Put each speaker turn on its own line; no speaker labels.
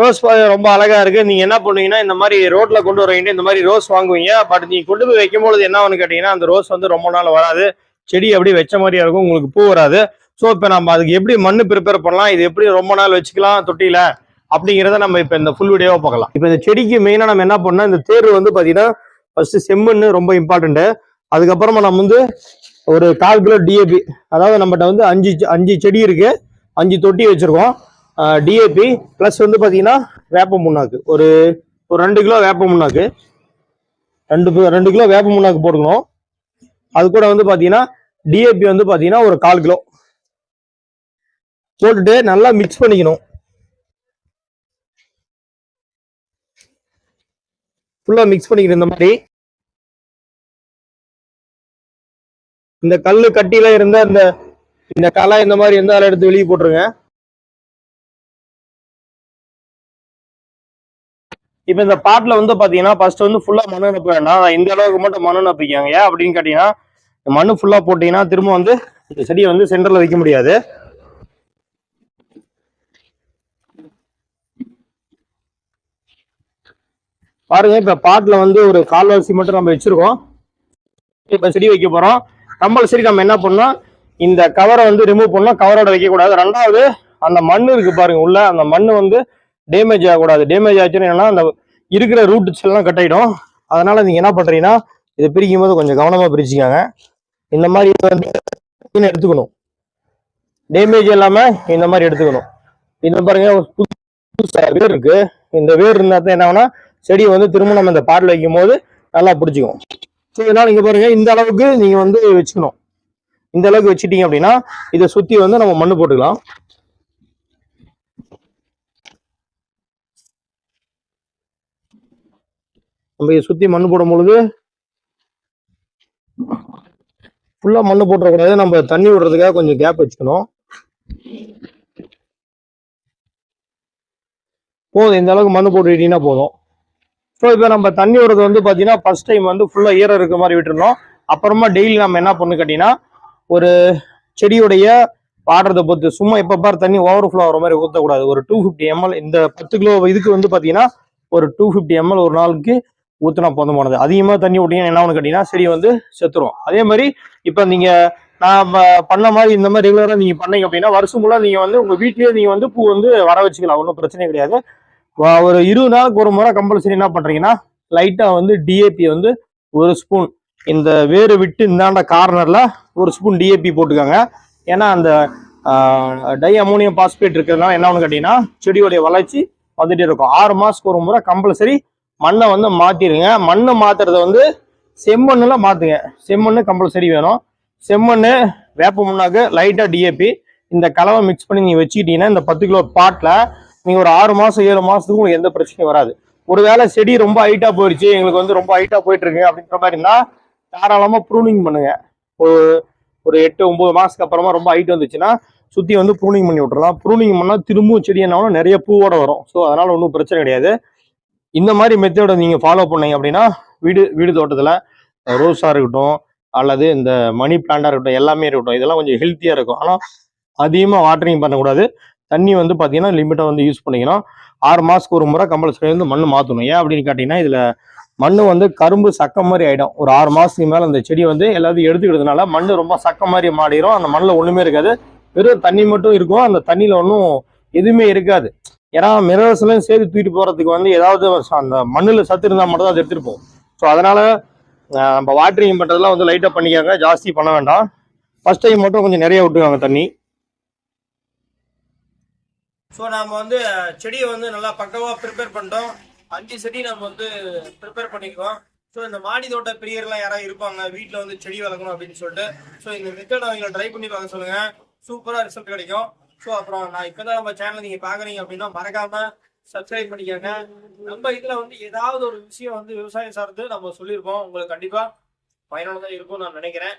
Rose ரொம்ப அழகா இருக்கு. நீங்க என்ன பண்ணுவீங்கன்னா இந்த மாதிரி ரோட்ல கொண்டு வரீங்க இந்த மாதிரி ரோஸ் வாங்குவீங்க. பட் நீங்க கொண்டு போய் வைக்கும் பொழுது என்ன ஒன்று கேட்டீங்கன்னா அந்த ரோஸ் வந்து ரொம்ப நாள் வராது. செடி அப்படியே வச்ச மாதிரியா இருக்கும். உங்களுக்கு பூ வராது. ஸோ இப்போ நம்ம அதுக்கு எப்படி மண்ணு ப்ரிப்பேர் பண்ணலாம்? இது எப்படி ரொம்ப நாள் வச்சுக்கலாம் தொட்டியில? அப்படிங்கிறத நம்ம இப்போ இந்த ஃபுல் வீடியோவை பார்க்கலாம். இப்போ இந்த செடிக்கு மெயினாக நம்ம என்ன பண்ணோம் இந்த தேர்வு வந்து பார்த்தீங்கன்னா ஃபர்ஸ்ட் செம்மண் ரொம்ப இம்பார்ட்டன்ட்டு அதுக்கப்புறமா நம்ம வந்து ஒரு கால் கிலோ டிஏபி அதாவது நம்மகிட்ட வந்து அஞ்சு அஞ்சு செடி இருக்கு. அஞ்சு தொட்டி வச்சிருக்கோம். டிஏபி ப்ளஸ் வந்து பார்த்தீங்கன்னா வேப்ப முன்னாக்கு. ஒரு ஒரு ரெண்டு கிலோ வேப்ப முன்னாக்கு. ரெண்டு ரெண்டு கிலோ வேப்ப முன்னாக்கு போட்டுக்கணும். அது கூட வந்து பார்த்தீங்கன்னா டிஏபி வந்து பார்த்தீங்கன்னா ஒரு கால் கிலோ. போட்டுட்டு நல்லா மிக்ஸ் பண்ணிக்கணும். ஃபுல்லாக மிக்ஸ் பண்ணிக்கணும் இந்த மாதிரி. இந்த கல் கட்டியில இருந்த இந்த இந்த களை இந்த மாதிரி இருந்தால் எடுத்து வெளியே போட்டுருங்க. இப்போ இந்த பாட்டில் வந்து பார்த்தீங்கன்னா ஃபர்ஸ்ட் வந்து ஃபுல்லாக மண்ணு நப்ப வேண்டாம். இந்த அளவுக்கு மட்டும் மண்ணு நப்பிக்காங்க ஏன் அப்படின்னு கேட்டீங்கன்னா இந்த மண்ணு ஃபுல்லாக போட்டீங்கன்னா திரும்ப வந்து இந்த செடியை வந்து சென்டரில் வைக்க முடியாது. பாருங்க இப்போ பாட்டில் வந்து ஒரு கால்வாசி மட்டும் நம்ம வச்சிருக்கோம். இப்போ செடி வைக்க போகிறோம் கம்பல்சரி நம்ம என்ன பண்ணோம்? இந்த கவரை வந்து ரிமூவ் பண்ணோம். கவரோட வைக்கக்கூடாது. ரெண்டாவது அந்த மண் இருக்கு பாருங்க உள்ள அந்த மண் வந்து டேமேஜ் ஆகக்கூடாது. டேமேஜ் ஆச்சுன்னா என்னன்னா அந்த இருக்கிற ரூட்ஸ் எல்லாம் கட் ஆகிடும் அதனால் நீங்கள் என்ன பண்ணுறீங்கன்னா இதை பிரிக்கும் போது கொஞ்சம் கவனமாக பிரிச்சுக்காங்க. இந்த மாதிரி வந்து எடுத்துக்கணும். டேமேஜ் இல்லாமல் இந்த மாதிரி எடுத்துக்கணும். இந்த பாருங்க புதுசாக புது வேர் இருக்கு. இந்த வேர் இருந்தால் தான் என்ன செடியை வந்து திரும்ப நம்ம இந்த பாட்டில் வைக்கும் போது நல்லா பிடிச்சிக்கும். ஸோ இதனால் நீங்கள் பாருங்க இந்த அளவுக்கு நீங்கள் வந்து வச்சுக்கணும். இந்த அளவுக்கு வச்சுட்டீங்க அப்படின்னா இதை சுற்றி வந்து நம்ம மண் போட்டுக்கலாம். நம்ம இதை சுற்றி மண் போடும் பொழுது ஃபுல்லாக மண் போட்டுறக்கூடாது. நம்ம தண்ணி விடுறதுக்காக கொஞ்சம் கேப் வச்சுக்கணும். போதும் இந்த அளவுக்கு மண் போட்டுக்கிட்டீங்கன்னா போதும். ஸோ இப்போ நம்ம தண்ணி விடுறது வந்து பார்த்தீங்கன்னா ஃபர்ஸ்ட் டைம் வந்து ஃபுல்லாக ஈரம் இருக்க மாதிரி விட்டுருந்தோம். அப்புறமா டெய்லி நம்ம என்ன பண்ணு கேட்டிங்கன்னா ஒரு செடியுடைய வாடுறதை பொறுத்து சும்மா எப்போ பார் தண்ணி ஓவர் ஃப்ளோ ஆகிற மாதிரி ஊற்றக்கூடாது ஒரு டூ ஃபிஃப்டி எம்எல் இந்த பத்து கிலோ இதுக்கு வந்து பார்த்தீங்கன்னா ஒரு டூ ஃபிஃப்டி எம்எல் ஒரு நாளுக்கு ஊற்றினா போதுமானது. அதிகமாக தண்ணி விட்டீங்கன்னா என்ன ஒன்று கேட்டீங்கன்னா செடி வந்து செத்துரும். அதே மாதிரி இப்போ நீங்கள் நான் பண்ண மாதிரி இந்த மாதிரி ரெகுலராக நீங்கள் பண்ணீங்க அப்படின்னா வருஷம் ஃபுல்லாக நீங்கள் வந்து உங்கள் வீட்லேயே நீங்கள் வந்து பூ வந்து வர வச்சுக்கலாம். ஒன்றும் பிரச்சனை கிடையாது. ஒரு இருபது நாளுக்கு ஒரு முறை கம்பல்சரி என்ன பண்ணுறீங்கன்னா லைட்டாக வந்து டிஏபி வந்து ஒரு ஸ்பூன் இந்த வேறு விட்டு இந்தாண்ட கார்னரில் ஒரு ஸ்பூன் டிஏபி போட்டுக்கோங்க. ஏன்னா அந்த டை அமோனியம் பாஸ்பேட் இருக்கிறதுனால என்ன ஒன்று கேட்டிங்கன்னா செடியோடைய வளர்ச்சி வந்துட்டே இருக்கும். ஆறு மாதத்துக்கு ஒரு முறை கம்பல்சரி மண்ணை வந்து மாற்றிடுங்க மண்ணை மாற்றுறத வந்து செம்மண்ணுல மாற்றுங்க செம்மண்ணு கம்பல்சரி வேணும். செம்மண்ணு வேப்ப முன்னாக்கு லைட்டாக டிஏபி இந்த கலவை மிக்ஸ் பண்ணி நீங்கள் வச்சுக்கிட்டீங்கன்னா இந்த பத்து கிலோ பாட்டில் நீங்கள் ஒரு ஆறு மாதம் ஏழு மாதத்துக்கு உங்களுக்கு எந்த பிரச்சனையும் வராது. ஒருவேளை செடி ரொம்ப ஹைட்டாக போயிடுச்சு எங்களுக்கு வந்து ரொம்ப ஹைட்டாக போயிட்டு இருக்கு அப்படின்ற மாதிரி இருந்தால் தாராளமாக ப்ரூனிங் பண்ணுங்க. ஒரு ஒரு எட்டு ஒன்பது மாதத்துக்கு அப்புறமா ரொம்ப ஹைட் வந்துச்சுன்னா சுற்றி வந்து ப்ரூனிங் பண்ணி விட்டுறலாம். ப்ரூனிங் பண்ணால் திரும்பவும் செடி என்ன நிறைய பூவோட வரும். ஸோ அதனால் ஒன்றும் பிரச்சனை கிடையாது. இந்த மாதிரி மெத்தடை நீங்கள் ஃபாலோ பண்ணீங்க அப்படின்னா வீடு வீடு தோட்டத்தில் ரோஸாக இருக்கட்டும் அல்லது இந்த மணி பிளான்டாக இருக்கட்டும் எல்லாமே இருக்கட்டும் இதெல்லாம் கொஞ்சம் ஹெல்த்தியாக இருக்கும். ஆனால் அதிகமாக வாட்டரிங் பண்ணக்கூடாது. தண்ணி வந்து பார்த்தீங்கன்னா லிமிட்டாக வந்து யூஸ் பண்ணிக்கணும் ஆறு மாதத்துக்கு ஒரு முறை கம்பல்சரி வந்து மண் மாற்றணும் ஏன் அப்படின்னு கேட்டிங்கன்னா இதில் மண் வந்து கரும்பு சக்க மாதிரி ஆகிடும் ஒரு ஆறு மாதத்துக்கு மேலே அந்த செடி வந்து எல்லாத்தையும் எடுத்துக்கிறதுனால மண் ரொம்ப சக்க மாதிரி மாறிடும். அந்த மண்ணில் ஒன்றுமே இருக்காது. வெறும் தண்ணி மட்டும் இருக்கும். அந்த தண்ணியில் ஒன்றும் எதுவுமே இருக்காது. ஏன்னா மினரல்ஸ்லையும் சேர்த்து தூக்கிட்டு போகிறதுக்கு வந்து ஏதாவது அந்த மண்ணில் சத்து இருந்தால் மட்டும் தான் அதை எடுத்துகிட்டு போகும். ஸோ அதனால் நம்ம வாட்டரிங் பண்ணுறதுலாம் வந்து லைட்டாக பண்ணிக்காங்க. ஜாஸ்தி பண்ண வேண்டாம். ஃபர்ஸ்ட் டைம் மட்டும் கொஞ்சம் நிறைய விட்டுருவாங்க தண்ணி. ஸோ நாம் வந்து செடியை வந்து நல்லா பக்கவாக ப்ரிப்பேர் பண்ணிட்டோம். அஞ்சு செடி நம்ம வந்து ப்ரிப்பேர் பண்ணிக்குவோம். ஸோ இந்த மாடி தோட்ட பிரியர்லாம் யாராவது இருப்பாங்க வீட்டில் வந்து செடி வளர்க்கணும் அப்படின்னு சொல்லிட்டு. ஸோ இந்த மெத்தட் அவங்களை ட்ரை பண்ணி பார்க்க சொல்லுங்கள் சூப்பராக ரிசல்ட் கிடைக்கும். ஸோ அப்புறம் நான் இப்போ தான் நம்ம சேனல் நீங்கள் பார்க்குறீங்க அப்படின்னா மறக்காம சப்ஸ்கிரைப் பண்ணிக்கோங்க. நம்ம இதில் வந்து ஏதாவது ஒரு விஷயம் வந்து விவசாயம் சார்ந்து நம்ம சொல்லியிருப்போம். உங்களுக்கு கண்டிப்பாக பயனுள்ளதாக இருக்கும்னு நான் நினைக்கிறேன்.